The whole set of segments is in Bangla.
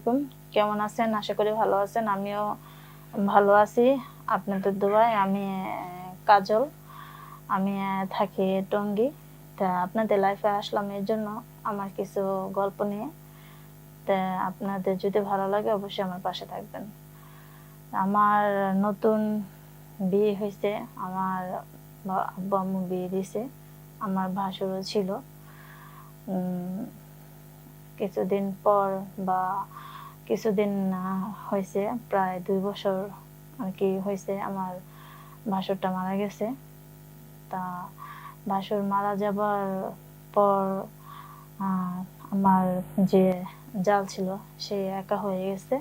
আলাইকুম। কেমন আছেন? আশা করি ভালো আছেন। আমিও ভালো আছি। আপনাদের দোয়ায় আমি কাজল। আমি থাকি টঙ্গী। তা আপনাদের লাইফে আসলাম এর জন্য আমার কিছু গল্প নিয়ে। তা আপনাদের যদি ভালো লাগে অবশ্যই আমার পাশে থাকবেন। আমার নতুন বিয়ে হয়েছে। আমার আব্বু বিয়ে দিছে আমার ভাসুরও ছিল। কিছুদিন পর বা কিছুদিন আহ, হয়েছে প্রায় দুই বছর আর কি হয়েছে আমার ভাসুরটা মারা গেছে। তা ভাসুর মারা যাবার পর আমার যে জাল ছিল সে একা হয়ে গেছে।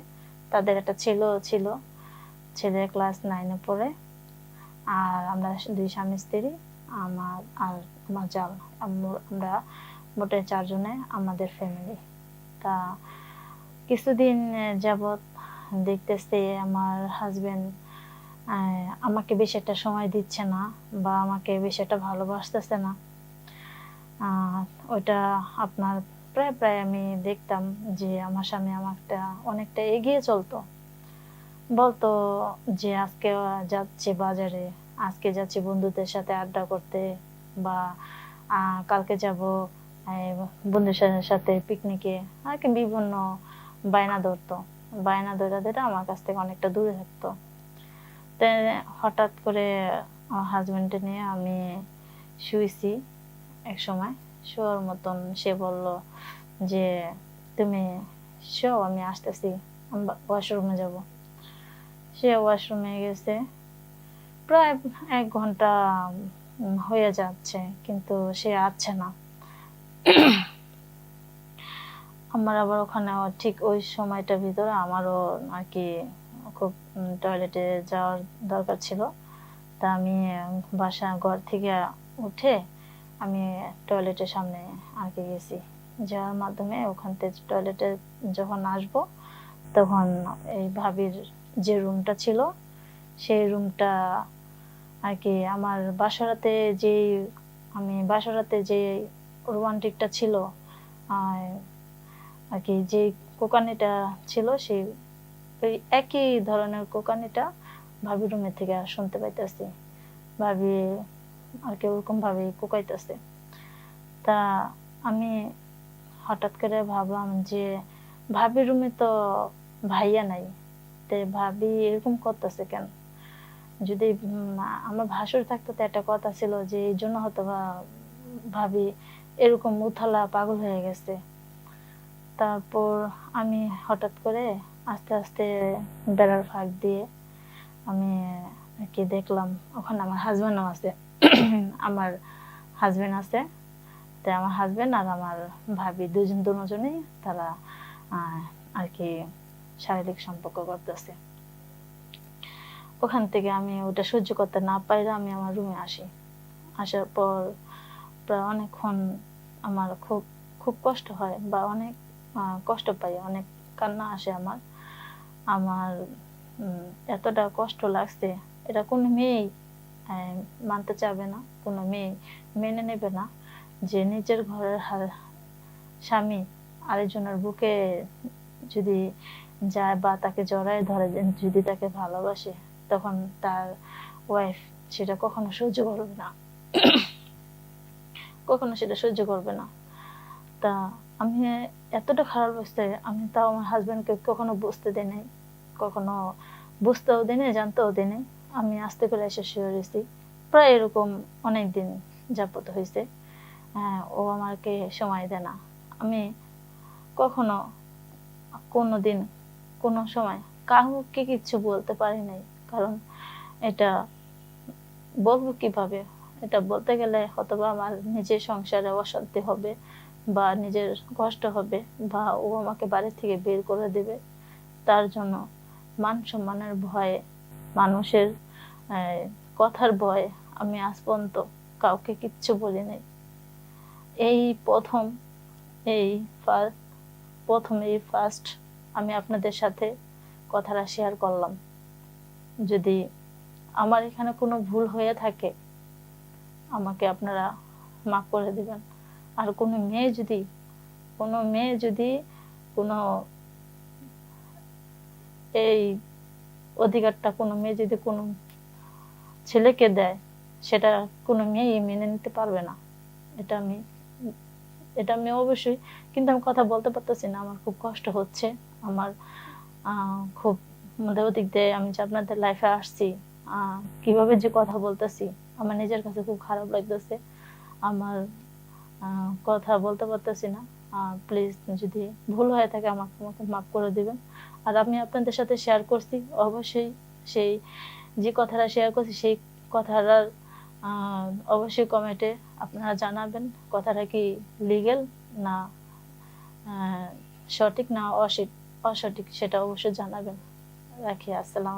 তাদের একটা ছেলে ছিল ছেলে ক্লাস নাইনে পড়ে। আর আমরা দুই স্বামী স্ত্রী আমার আর আমার জাল। আমরা মোটে চারজনে আমাদের ফ্যামিলি তা কিছুদিন যাবৎ দেখতেছে আমার হাজবেন্ড আমাকে বেশি একটা সময় দিচ্ছে না বা আমাকে বেশি একটা ভালোবাসতেছে না। ওইটা আপনার প্রায় প্রায় আমি দেখতাম যে আমার স্বামী আমাকে অনেকটা এগিয়ে চলতো। বলতো যে আজকে যাচ্ছি বাজারে, আজকে যাচ্ছি বন্ধুদের সাথে আড্ডা করতে বা কালকে যাব বন্ধুদের সাথে পিকনিকে আর কি বিভিন্ন বায়না ধরতো। বায়না ধরে ধরে আমার কাছ থেকে অনেকটা দূরে থাকতো। তো হঠাৎ করে আমার নিয়ে আমি শুয়েছি এক সময় শোয়ার মতন সে বলল যে, তুমি শো, আমি আসতেছি। ওয়াশরুমে যাব। সে ওয়াশরুমে গেছে। প্রায় এক ঘণ্টা হয়ে যাচ্ছে, কিন্তু সে আসছে না। আমার আবার ওখানে ঠিক ওই সময়টার ভিতরে আমারও আর কি খুব টয়লেটে যাওয়ার দরকার ছিল। তা আমি বাসা ঘর থেকে উঠে আমি টয়লেটের সামনে আর কি গেছি। যাওয়ার মাধ্যমে ওখান থেকে টয়লেটে যখন আসব, তখন এই ভাবির যে রুমটা ছিল, সেই রুমটা আর কি আমার বাসরাতে যে আমি বাসরাতে যে রোমান্টিকটা ছিল আর কি, যে কোকানিটা ছিল সেই, ওই একই ধরনের কোকানিটা ভাবি রুমের থেকে শুনতে পাইতেছি। ভাবি আর কি ওরকম ভাবে কোকাইতেছে। তা আমি হঠাৎ করে ভাবলাম যে ভাবি রুমে তো ভাইয়া নাই, তে ভাবি এরকম করতেছে কেন? যদি আমার ভাসুর থাকতো তো একটা কথা ছিল যে, এই জন্য হয়তো ভাবি এরকম উথালা পাগল হয়ে গেছে। তারপর আমি হঠাৎ করে আস্তে আস্তে বেড়ার ফাঁক দিয়ে আমি কি দেখলাম, ওখানে আমার হাজবেন্ডও আছে, আমার হাজবেন্ড আছে। তাই আমার হাজবেন্ড আর আমার ভাবি দুজন দুজনেই তারা আর কি শারীরিক সম্পর্ক করতেছে। ওখান থেকে আমি ওটা সহ্য করতে না পাইলে আমি আমার রুমে আসি। আসার পর প্রায় অনেকক্ষণ আমার খুব খুব কষ্ট হয় বা অনেক কষ্ট পাই, অনেক কান্না আসে আমার। আমার এতটা কষ্ট লাগছে, এটা কোনো মেয়েই মানতে চাবে না, কোনো মেয়ে মেনে নেবে না যে নিজের ঘরের স্বামী আরেকজনের বুকে যদি যায় বা তাকে জড়ায় ধরে, যদি তাকে ভালোবাসে, তখন তার ওয়াইফ সেটা কখনো সহ্য করবে না। কখনো সেটা সহ্য করবে না। তা আমি এতটা খারাপ অবস্থায় আমি তাও আমার হাজবেন্ডকে কখনো বুঝতে দিই নাই কখনো বুঝতেও দিই নাই জানতেও দিই নাই। আমি আস্তে করে এসে শুয়ে রয়েছি। প্রায় এরকম অনেক দিন যাবত হয়েছে। হ্যাঁ, ও আমাকে সময় দেয় না। আমি কখনো কোনো দিন কোনো সময় কাউকে কিচ্ছু বলতে পারি নাই। কারণ এটা বলব কীভাবে? এটা বলতে গেলে হয়তোবা আমার নিজের সংসারে অশান্তি হবে। বা নিজের কষ্ট হবে বা ও আমাকে বাড়ি থেকে বের করে দেবে, তার জন্য মান সম্মানের ভয়ে, মানুষের কথার ভয়ে আমি আজ পর্যন্ত কাউকে কিচ্ছু বলি নাই এই প্রথম এই প্রথম এই ফার্স্ট আমি আপনাদের সাথে কথাটা শেয়ার করলাম। যদি আমার এখানে কোনো ভুল হয়ে থাকে, আমাকে আপনারা মাফ করে দিবেন। আর কোনো মেয়ে যদি, কোনো মেয়ে যদি কোনো এই অধিকারটা কোনো মেয়ে যদি কোনো ছেলেকে দেয়, সেটা কোনো মেয়েই মেনে নিতে পারবে না। এটা আমি এটা আমি অবশ্যই, কিন্তু আমি কথা বলতে পারতেছি না, আমার খুব কষ্ট হচ্ছে, আমার খুব মধ্যে ওদিক দিয়ে আমি যে আপনাদের লাইফে আসছি কীভাবে যে কথা বলতেছি, আমার নিজের কাছে খুব খারাপ লাগতেছে, আমার কথা বলতে পারতেছি না। প্লিজ যদি ভুল হয়ে থাকে আমাকে আমাকে মাফ করে দিবেন। আর আমি আপনাদের সাথে শেয়ার করছি। অবশ্যই সেই যে কথাটা শেয়ার করছি, সেই কথাটার অবশ্যই কমেন্টে আপনারা জানাবেন কথাটা কি লিগেল না সঠিক না অসঠিক সেটা অবশ্যই জানাবেন। রাখি, আসসালাম